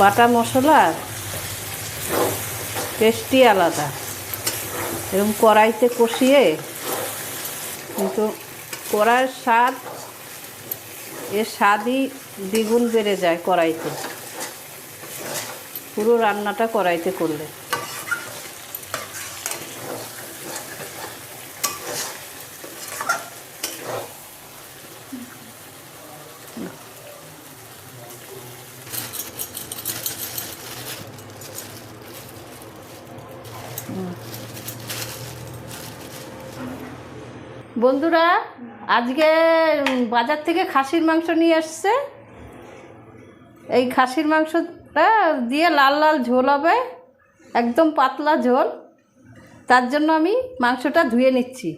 বাটা মশলার টেস্টই আলাদা। এরকম কড়াইতে কষিয়ে কিন্তু কড়াইয়ের স্বাদ, এর স্বাদই দ্বিগুণ বেড়ে যায় কড়াইতে। পুরো রান্নাটা কড়াইতে করলে। বন্ধুরা, আজকে বাজার থেকে খাসির মাংস নিয়ে এসছে। এই খাসির মাংসটা দিয়ে লাল লাল ঝোল হবে, একদম পাতলা ঝোল। তার জন্য আমি মাংসটা ধুয়ে নিচ্ছি।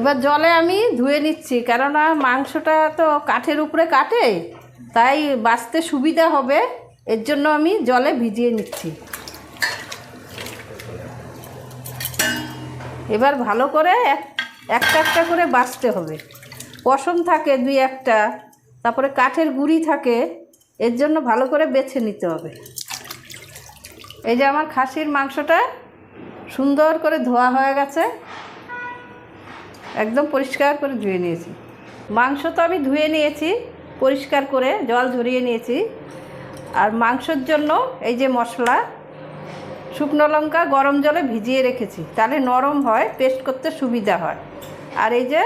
এবার জলে আমি ধুয়ে নিচ্ছি, কেননা মাংসটা তো কাঠের উপরে কাটে, তাই বাছতে সুবিধা হবে, এর জন্য আমি জলে ভিজিয়ে নিচ্ছি। এবার ভালো করে এক, একটা একটা করে বাছতে হবে। পশম থাকে দুই একটা, তারপরে কাঠের গুঁড়ি থাকে, এর জন্য ভালো করে বেছে নিতে হবে। এই যে আমার খাসির মাংসটা সুন্দর করে ধোয়া হয়ে গেছে। একদম পরিষ্কার করে ধুয়ে নিয়েছি। মাংস তো আমি ধুয়ে নিয়েছি, পরিষ্কার করে জল ঝরিয়ে নিয়েছি। আর মাংসর জন্য এই যে মশলা, শুকনো লঙ্কা গরম জলে ভিজিয়ে রেখেছি। তাহলে নরম হয়, পেস্ট করতে সুবিধা হয়। আর এই যে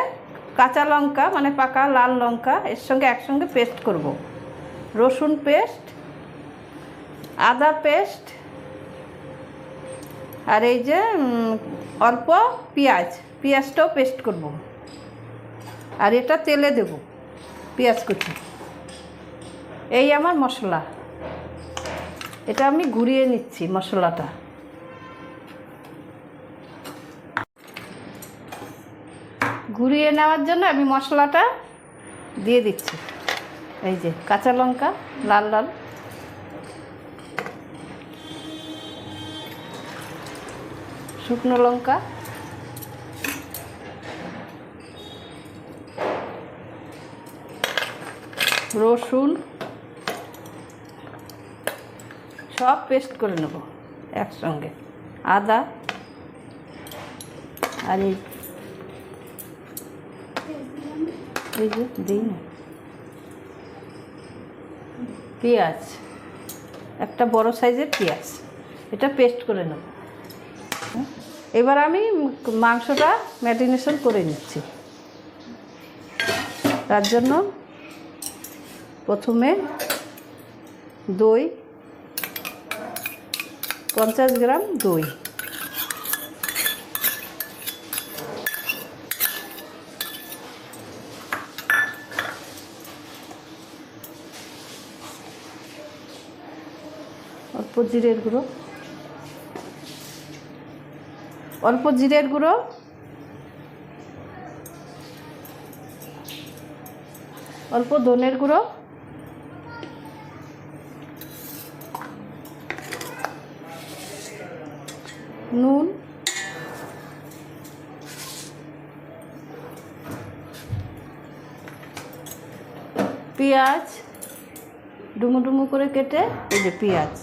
কাঁচা লঙ্কা মানে পাকা লাল লঙ্কা, এর সঙ্গে একসঙ্গে পেস্ট করব। রসুন পেস্ট, আদা পেস্ট, আর এই যে অল্প পেঁয়াজ, পেঁয়াজটাও পেস্ট করব। আর এটা তেলে দেব, পেঁয়াজ কুচি। এই আমার মশলা। এটা আমি ঘুরিয়ে নিচ্ছি মশলাটা। ঘুরিয়ে নেওয়ার জন্য আমি মশলাটা দিয়ে দিচ্ছি। এই যে কাঁচা লঙ্কা, লাল লাল। শুকনো লঙ্কা। রসুন। সব পেস্ট করে নেব একসঙ্গে। আদা আর এই যে দিই না। পেঁয়াজ। একটা বড় সাইজের পেঁয়াজ। এটা পেস্ট করে নেব? এবার আমি মাংসটা ম্যারিনেশন করে নিচ্ছি। তার জন্য প্রথমে দই, পঞ্চাশ গ্রাম দই। অল্প জিরের গুঁড়ো। অল্প জিরের গুঁড়ো। অল্প ধনের গুঁড়ো। নুন। পেঁয়াজ। ডুমু ডুমু করে কেটে, এই যে পেঁয়াজ।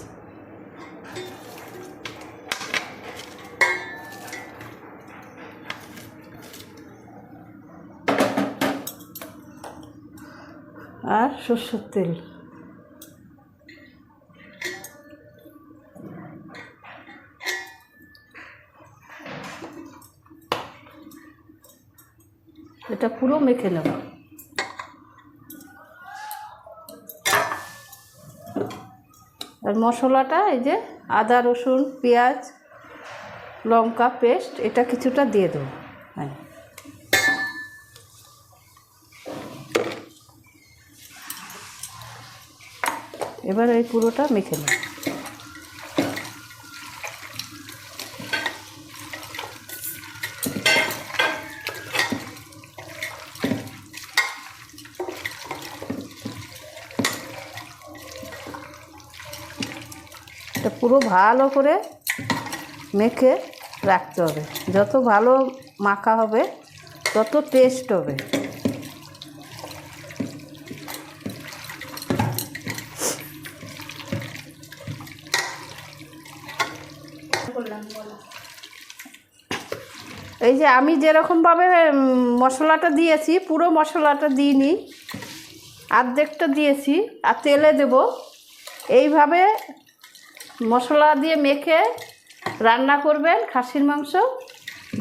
সর্ষের তেল। এটা পুরো মেখে নেব। আর মশলাটা এই যে আদা, রসুন, পেঁয়াজ, লঙ্কা, পেস্ট, এটা কিছুটা দিয়ে দেবো। এবার এই পুরোটা মেখে নেব। পুরো ভালো করে মেখে রাখতে হবে। যত ভালো মাখা হবে, তত টেস্ট হবে। এই যে আমি যেরকমভাবে মশলাটা দিয়েছি, পুরো মশলাটা দিইনি, আর্ধেকটা দিয়েছি, আর তেলে দেব। এইভাবে মশলা দিয়ে মেখে রান্না করবেন খাসির মাংস।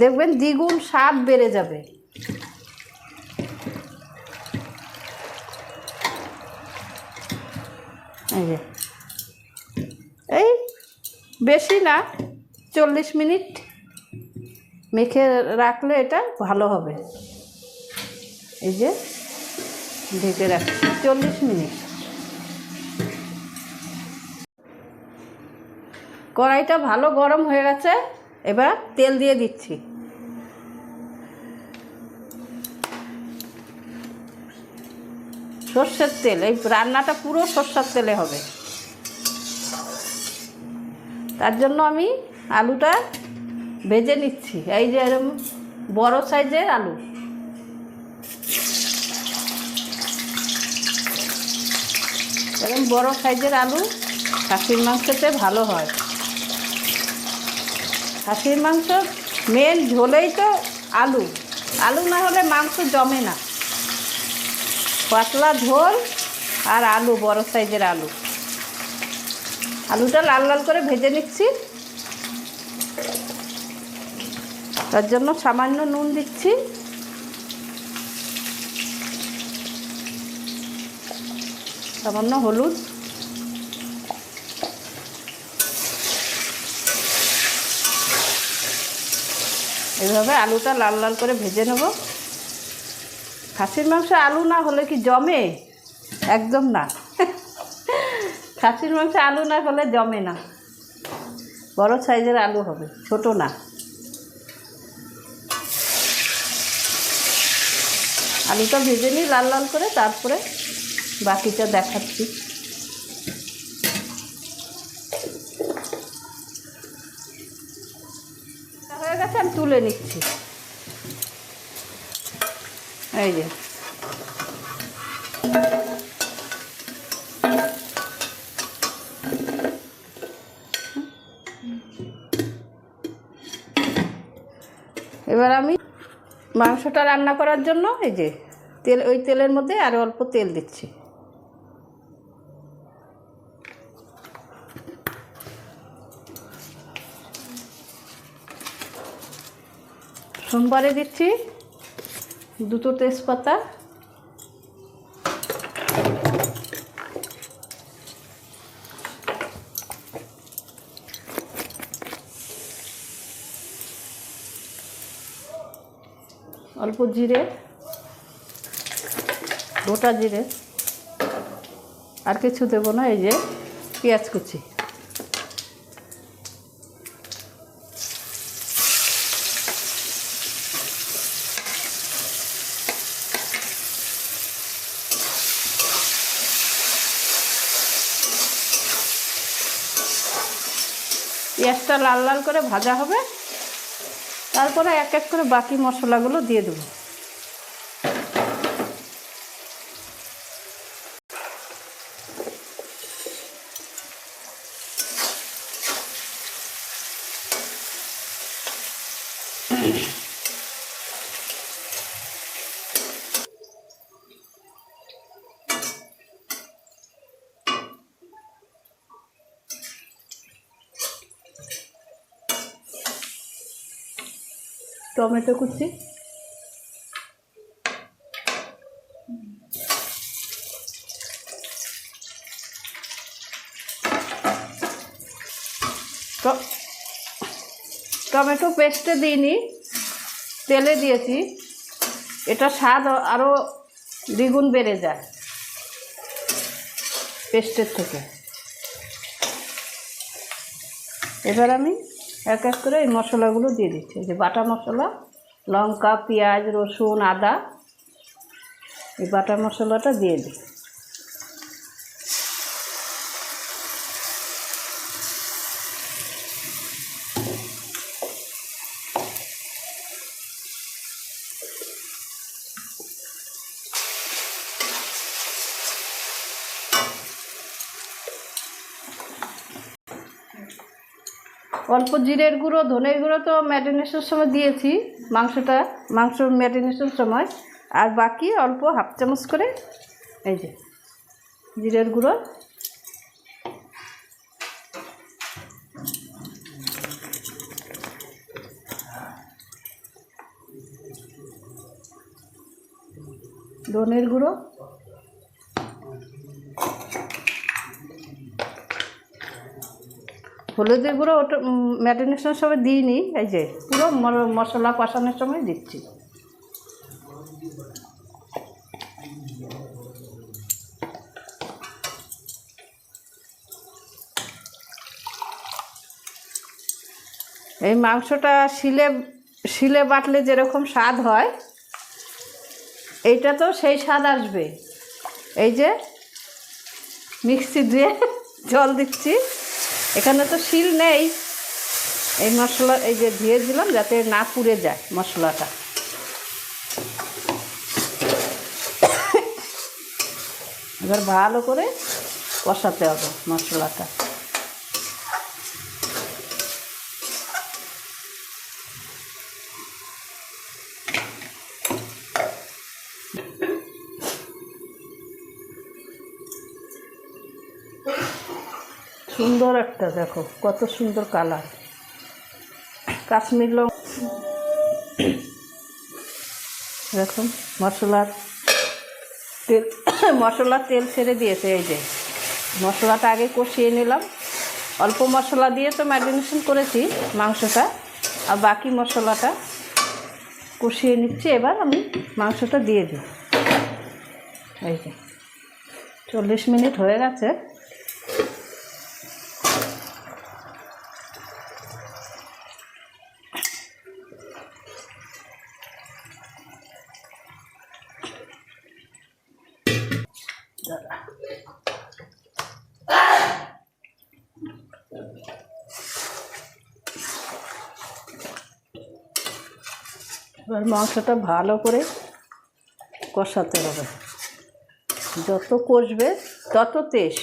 দেখবেন দ্বিগুণ স্বাদ বেড়ে যাবে। এই এই বেশি না, চল্লিশ মিনিট মেখে রাখলে এটা ভালো হবে। এই যে ঢেকে রাখছি, চল্লিশ মিনিট। কড়াইটা ভালো গরম হয়ে গেছে, এবার তেল দিয়ে দিচ্ছি। সর্ষের তেল, এই রান্নাটা পুরো সর্ষের তেলে হবে। তার জন্য আমি আলুটা ভেজে নিচ্ছি। এই যে এরকম বড় সাইজের আলু। এরকম বড় সাইজের আলু খাসির মাংসতে ভালো হয়। খাসির মাংস মেন ঝোলেই তো আলু। আলু না হলে মাংস জমে না। পাতলা ঝোল আর আলু, বড় সাইজের আলু। আলুটা লাল লাল করে ভেজে নিচ্ছি। তার জন্য সামান্য নুন দিচ্ছি। সামান্য হলুদ। এইভাবে আলুটা লাল লাল করে ভেজে নেব। খাসির মাংস আলু না হলে কি জমে? একদম না। খাসির মাংস আলু না হলে জমে না। বড় সাইজের আলু হবে, ছোট না। আলুটা ভেজে নিই লাল লাল করে, তারপরে বাকিটা দেখাচ্ছি। হয়ে গেছে, আমি তুলে নিচ্ছি। এই যে। এবার আমি মাংসটা রান্না করার জন্য এই যে তেল, ওই তেলের মধ্যে আরও অল্প তেল দিচ্ছি। সোমবারে দিচ্ছি দুটো তেজপাতা। অল্প জিরে, গোটা জিরে, আর কিছু দেবো না, এই যে পেঁয়াজ কুচি। পেঁয়াজটা লাল লাল করে ভাজা হবে। তারপরে এক এক করে বাকি মশলাগুলো দিয়ে দেবো। টমেটো কুচি। টমেটো পেস্টে দিইনি, তেলে দিয়েছি। এটা স্বাদ আরও দ্বিগুণ বেড়ে যায় পেস্টের থেকে। এবার আমি এক এক করে এই মশলাগুলো দিয়ে দিচ্ছি। যে বাটা মশলা, লঙ্কা, পেঁয়াজ, রসুন, আদা, এই বাটা মশলাটা দিয়ে দিই অল্প জিরের গুঁড়ো, ধনের গুঁড়ো তো ম্যারিনেশনের সময় দিয়েছি, মাংসটা, মাংস ম্যারিনেশনের সময়। আর বাকি অল্প হাফ চামচ করে, এই যে, জিরের গুঁড়ো। ধনের গুঁড়ো। হলুদের গুঁড়ো ওটা ম্যারিনেশনের সময় দিইনি, এই যে পুরো মশলা কষানোর সময় দিচ্ছি। এই মাংসটা শিলে শিলে বাটলে যেরকম স্বাদ হয়, এইটা তো সেই স্বাদ আসবে। এই যে মিক্সি দিয়ে জল দিচ্ছি। এখানে তো শিল নেই। এই মশলা, এই যে দিয়ে দিলাম যাতে না পুড়ে যায় মশলাটা। এবার ভালো করে কষাতে হবে মশলাটা। সুন্দর একটা, দেখো, কত সুন্দর কালার। কাশ্মীর লঙ্কা দেখুন, মশলার তেল মশলার তেল ছেড়ে দিয়েছে, এই যে। মশলাটা আগে কষিয়ে নিলাম। অল্প মশলা দিয়ে তো ম্যারিনেশন করেছি মাংসটা, আর বাকি মশলাটা কষিয়ে নিচ্ছি। এবার আমি মাংসটা দিয়ে দিই। এই যে, চল্লিশ মিনিট হয়ে গেছে। এবার মাংসটা ভালো করে কষাতে হবে। যত কষবে তত তেজ।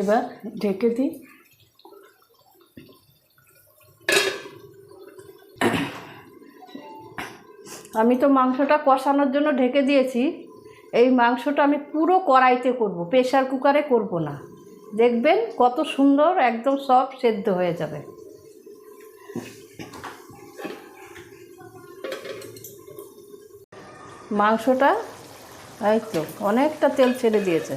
এবার ঢেকে দিই। আমি তো মাংসটা কষানোর জন্য ঢেকে দিয়েছি। এই মাংসটা আমি পুরো কড়াইতে করব প্রেশার কুকারে করব না। দেখবেন কত সুন্দর একদম সব সেদ্ধ হয়ে যাবে। মাংসটা, এই তো, অনেকটা তেল ছেড়ে দিয়েছে।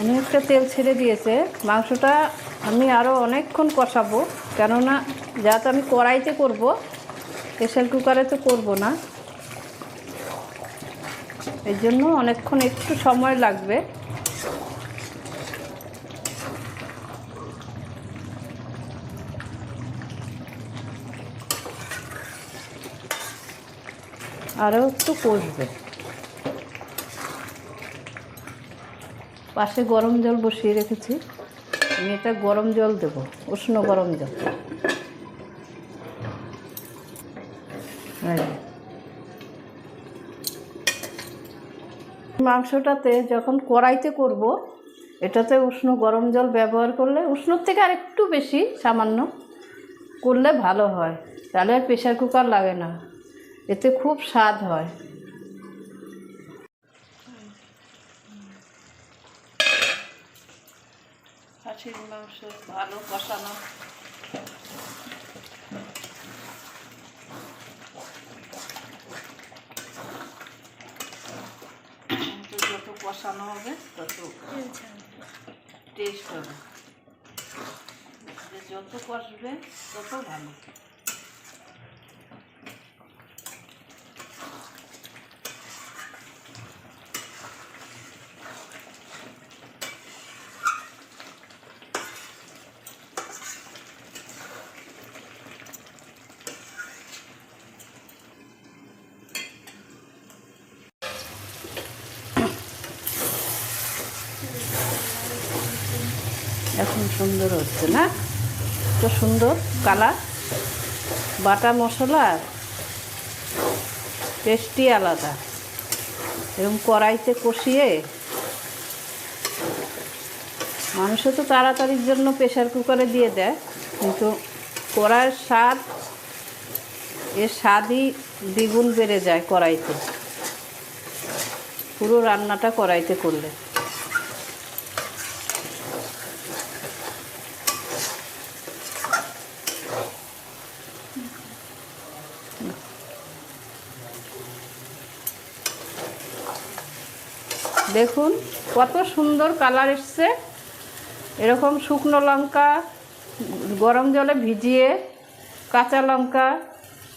অনেকটা তেল ছেড়ে দিয়েছে। মাংসটা আমি আরও অনেকক্ষণ কষাবো। কেননা যা তো আমি কড়াইতে করব প্রেশার কুকারে তো করব না। এর জন্য অনেকক্ষণ একটু সময় লাগবে। আরও একটু কষবে। পাশে গরম জল বসিয়ে রেখেছি। আমি এটা গরম জল দেব, উষ্ণ গরম জল। মাংসটাতে যখন কড়াইতে করব, এটাতে উষ্ণ গরম জল ব্যবহার করলে, উষ্ণর থেকে আর একটু বেশি সামান্য করলে ভালো হয়। তাহলে আর প্রেশার কুকার লাগে না। এতে খুব স্বাদ হয়। খাসির মাংস ভালো কষানো। যত কষানো হবে, তত টেস্ট হবে। যত কষবে, তত ভালো। সুন্দর হচ্ছে না? তো সুন্দর কালার। বাটা মশলার টেস্টি আলাদা। এরকম কড়াইতে কষিয়ে মাংস তো তাড়াতাড়ির জন্য প্রেশার কুকারে দিয়ে দেয়, কিন্তু কড়াইয়ের স্বাদ, এর স্বাদই দ্বিগুণ বেড়ে যায় কড়াইতে। পুরো রান্নাটা কড়াইতে করলে। দেখুন, কত সুন্দর কালার এসছে। এরকম শুকনো লঙ্কা, গরম জলে ভিজিয়ে কাঁচা লঙ্কা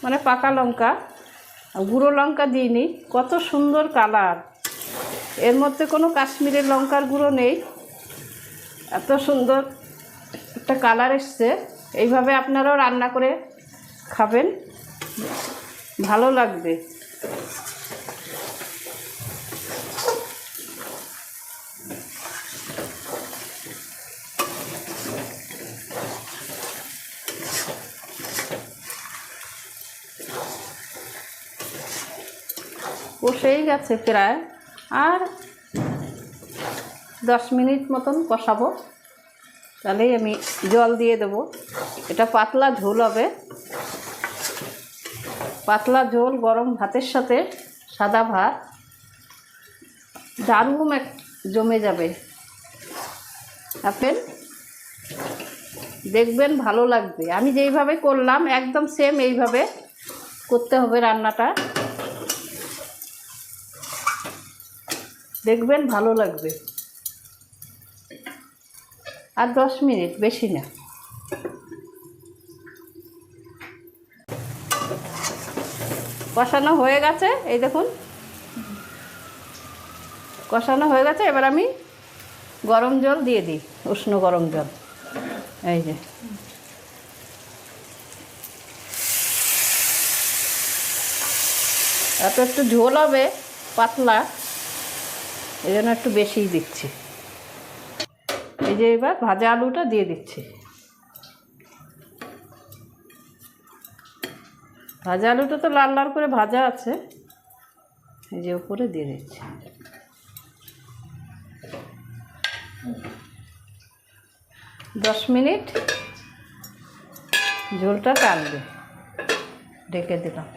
মানে পাকা লঙ্কা গুঁড়ো লঙ্কা দিইনি, কত সুন্দর কালার। এর মধ্যে কোনো কাশ্মীরের লঙ্কার গুঁড়ো নেই। এত সুন্দর একটা কালার এসছে। এইভাবে আপনারাও রান্না করে খাবেন। ভালো লাগবে। কষেই গেছে প্রায়। আর দশ মিনিট মতন কষাবো। তাহলেই আমি জল দিয়ে দেবো। এটা পাতলা ঝোল হবে। পাতলা ঝোল গরম ভাতের সাথে সাদা ভাত। দারুণ এক জমে যাবে। আপেল? দেখবেন ভালো লাগবে। আমি যেইভাবে করলাম, একদম সেম এইভাবে করতে হবে রান্নাটা। দেখবেন ভালো লাগবে। আর দশ মিনিট, বেশি না। কষানো হয়ে গেছে, এই দেখুন। কষানো হয়ে গেছে, এবার আমি গরম জল দিয়ে দিই, উষ্ণ গরম জল। এই যে। এত একটু ঝোল হবে, পাতলা। এই জন্য একটু বেশিই দিচ্ছি। এই যে এবার ভাজা আলুটা দিয়ে দিচ্ছি। ভাজা আলুটা তো লাল লাল করে ভাজা আছে। এই যে উপরে দিয়ে দিচ্ছি। দশ মিনিট ঝোলটা টানবে। ঢেকে দিলাম।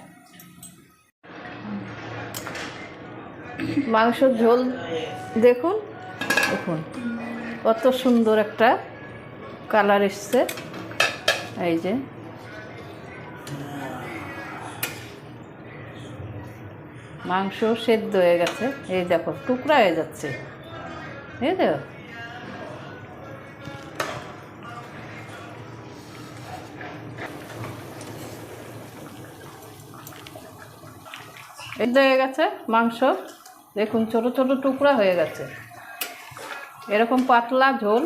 মাংসর ঝোল। দেখুন দেখুন, কত সুন্দর একটা কালার এসছে। এই যে। মাংস সেদ্ধ হয়ে গেছে। এই দেখো, টুকরা হয়ে যাচ্ছে। দেখো সেদ্ধ হয়ে গেছে মাংস। দেখুন, ছোট ছোট টুকরা হয়ে গেছে। এরকম পাতলা ঝোল।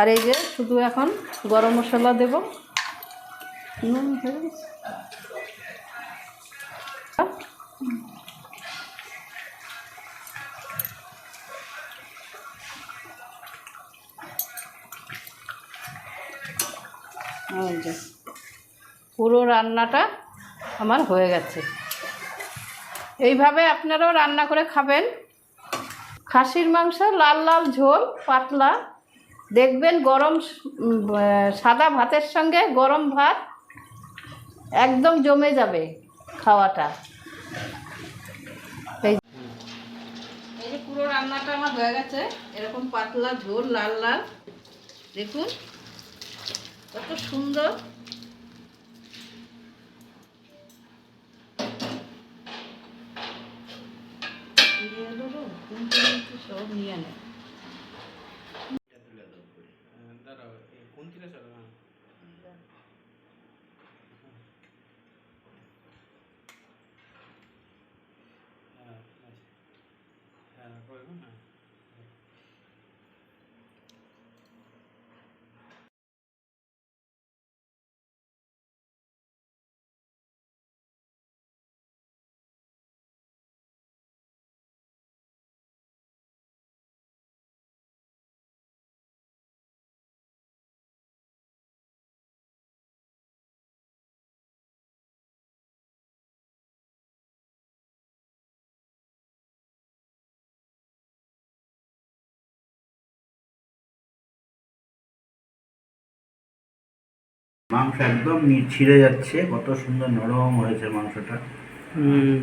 আর এই যে শুধু এখন গরম মশলা দেব। নুন। পুরো রান্নাটা আমার হয়ে গেছে। এইভাবে আপনারাও রান্না করে খাবেন। খাসির মাংস, লাল লাল ঝোল, পাতলা। দেখবেন গরম সাদা ভাতের সঙ্গে গরম ভাত একদম জমে যাবে খাওয়াটা। এই যে পুরো রান্নাটা আমার হয়ে গেছে। এরকম পাতলা ঝোল, লাল লাল। দেখুন, কত সুন্দর নিয়ে কোনটা সব নিয়ে নেয় দাঁড়াও কোনটিটা চলো না হ্যাঁ হ্যাঁ করব না মাংস একদম ছিঁড়ে যাচ্ছে। কত সুন্দর নরম হয়েছে মাংসটা। হুম।